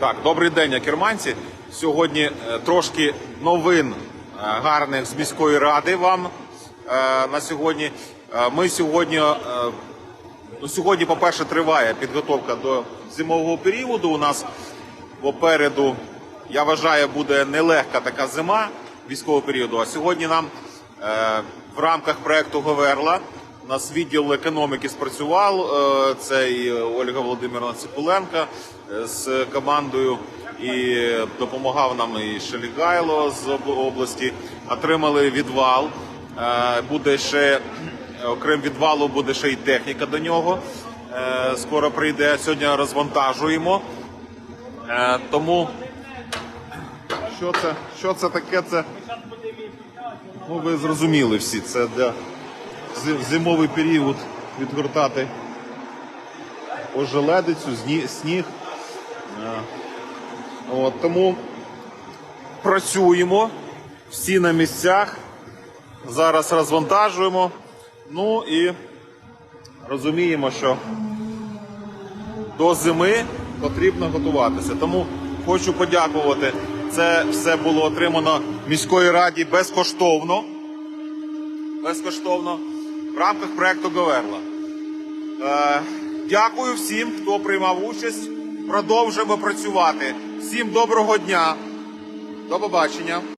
Так, добрий день, акерманці. Сьогодні е, трошки новин е, гарних з міської ради вам е, на сьогодні. Ми сьогодні, ну, сьогодні, по-перше, триває підготовка до зимового періоду. У нас попереду, я вважаю, буде нелегка така зима військового періоду. А сьогодні нам в рамках проекту Говерла нас відділ економіки спрацював. е, Це і Ольга Володимирівна Ципуленка е, з командою і допомагав нам і Шелігайло з області. Отримали відвал. Е, Буде ще окрім відвалу, буде ще й техніка до нього. Е, Скоро прийде. Сьогодні розвантажуємо. Е, Тому що це? Що це таке? Це ну ви зрозуміли всі. Це для зимовий період відгортати ожеледицю, сніг. Е, От, тому працюємо всі на місцях. Зараз розвантажуємо. Ну і розуміємо, що до зими потрібно готуватися. Тому хочу подякувати. Це все було отримано міської раді безкоштовно. Безкоштовно в рамках проекту Говерла. Е, дякую всім, хто приймав участь. Продовжуємо працювати. Всім доброго дня. До побачення.